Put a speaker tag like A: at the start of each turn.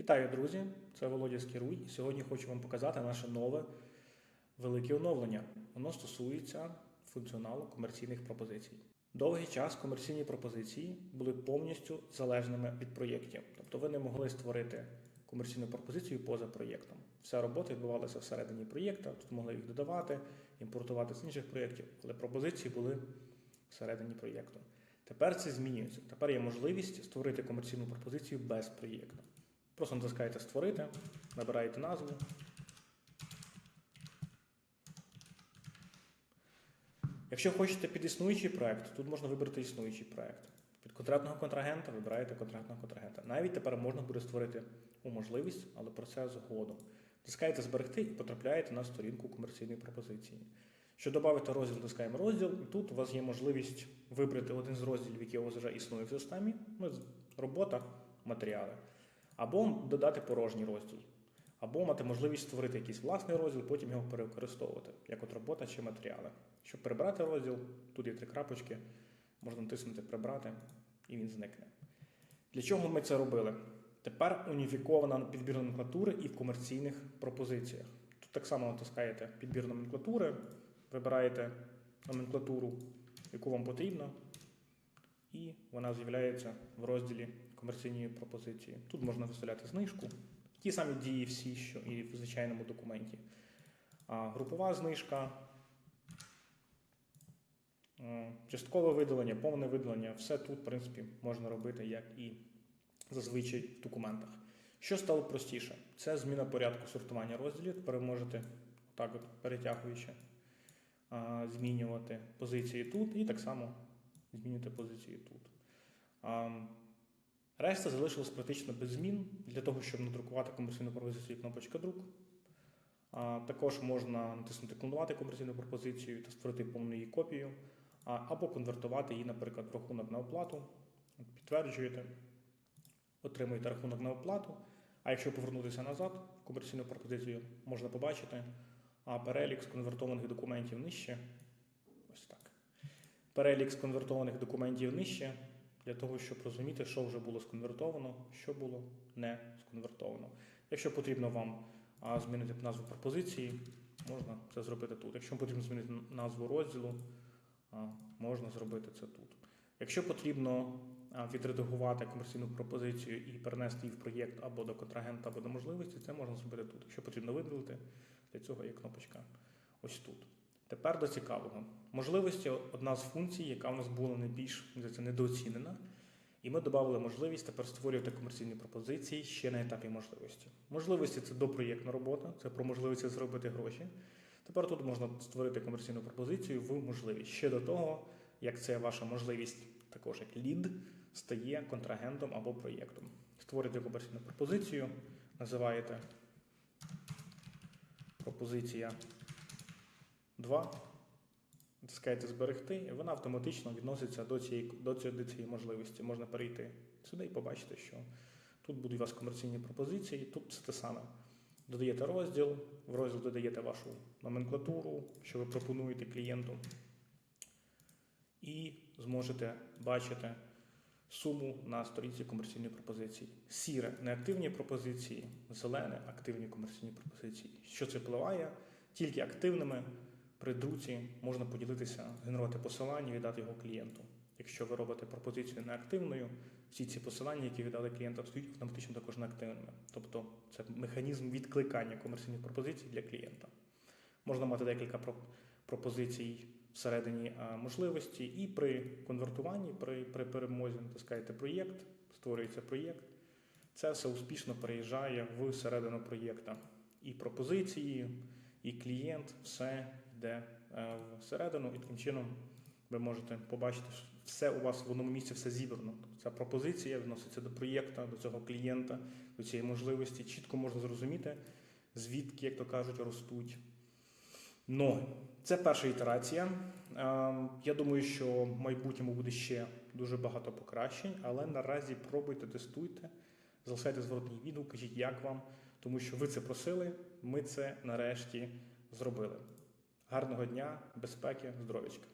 A: Вітаю, друзі! Це Володя Скіруй. І сьогодні хочу вам показати наше нове велике оновлення. Воно стосується функціоналу комерційних пропозицій. Довгий час комерційні пропозиції були повністю залежними від проєктів. Тобто ви не могли створити комерційну пропозицію поза проєктом. Вся робота відбувалася всередині проєкта, тут могли їх додавати, імпортувати з інших проєктів, але пропозиції були всередині проєкту. Тепер це змінюється. Тепер є можливість створити комерційну пропозицію без проєкту. Просто натискаєте Створити, набираєте назву. Якщо хочете під існуючий проект, тут можна вибрати існуючий проект. Під контрактного контрагента вибираєте контрактного контрагента. Навіть тепер можна буде створити у можливість, але про це згодом. Натискаєте зберегти і потрапляєте на сторінку комерційної пропозиції. Щоб додати розділ, натискаємо розділ, і тут у вас є можливість вибрати один з розділів, який у вас вже існує в системі. Ну, робота, матеріали. Або додати порожній розділ, або мати можливість створити якийсь власний розділ, потім його перекористовувати, як от робота чи матеріали. Щоб прибрати розділ, тут є три крапочки, можна натиснути Прибрати, і він зникне. Для чого ми це робили? Тепер уніфікована підбір номенклатури і в комерційних пропозиціях. Тут так само натискаєте підбір номенклатури, вибираєте номенклатуру, яку вам потрібно, і вона з'являється в розділі комерційної пропозиції. Тут можна виставляти знижку, ті самі дії всі, що і в звичайному документі. А групова знижка, часткове видалення, повне видалення, все тут, в принципі, можна робити, як і зазвичай в документах. Що стало простіше? Це зміна порядку сортування розділів. Тепер можете, так от перетягуючи, змінювати позиції тут і так само змінювати позиції тут. Решта залишилась практично без змін для того, щоб надрукувати комерційну пропозицію кнопочка друк. А, Також можна натиснути клонувати комерційну пропозицію та створити повну її копію, а, або конвертувати її, наприклад, в рахунок на оплату. Підтверджуєте, отримуєте рахунок на оплату. А якщо повернутися назад, в комерційну пропозицію можна побачити а перелік сконвертованих документів нижче. Ось так. Перелік сконвертованих документів нижче для того, щоб розуміти, що вже було сконвертовано, що було не сконвертовано. Якщо потрібно вам змінити назву пропозиції, можна це зробити тут. Якщо потрібно змінити назву розділу, можна зробити це тут. Якщо потрібно відредагувати комерційну пропозицію і перенести її в проєкт або до контрагента, або до можливості, це можна зробити тут. Якщо потрібно видалити, для цього є кнопочка ось тут. Тепер до цікавого. Можливості одна з функцій, яка у нас була найбільш недооцінена. І ми додали можливість тепер створювати комерційні пропозиції ще на етапі можливості. Можливості це допроєктна робота, це про можливість зробити гроші. Тепер тут можна створити комерційну пропозицію в можливість ще до того, як це ваша можливість, також як лід, стає контрагентом або проєктом. Створюєте комерційну пропозицію, називаєте пропозиція 2. Натискаєте зберегти, і вона автоматично відноситься до цієї, до цієї, до цієї можливості. Можна перейти сюди і побачити, що тут будуть у вас комерційні пропозиції, тут це те саме. Додаєте розділ, в розділ додаєте вашу номенклатуру, що ви пропонуєте клієнту, і зможете бачити суму на сторінці комерційної пропозиції. Сіре неактивні пропозиції, зелене активні комерційні пропозиції. Що це впливає? Тільки активними при друці можна поділитися, генерувати посилання і віддати його клієнту. Якщо ви робите пропозицію неактивною, всі ці посилання, які віддали клієнтам, стають автоматично також неактивними. Тобто це механізм відкликання комерційних пропозицій для клієнта. Можна мати декілька пропозицій всередині можливості, і при конвертуванні, при, при перемозі натискаєте проєкт, створюється проєкт. Це все успішно переїжджає в середину проєкта. І пропозиції, і клієнт, все йде е, всередину, і таким чином ви можете побачити, що все у вас в одному місці все зібрано. Ця пропозиція відноситься до проєкта, до цього клієнта, до цієї можливості. Чітко можна зрозуміти, звідки, як то кажуть, ростуть ноги. Це перша ітерація. Я думаю, що в майбутньому буде ще дуже багато покращень, але наразі пробуйте, тестуйте, залишайте зворотній відгук, кажіть, як вам, тому що ви це просили, ми це нарешті зробили. Гарного дня, безпеки, здоров'ячка!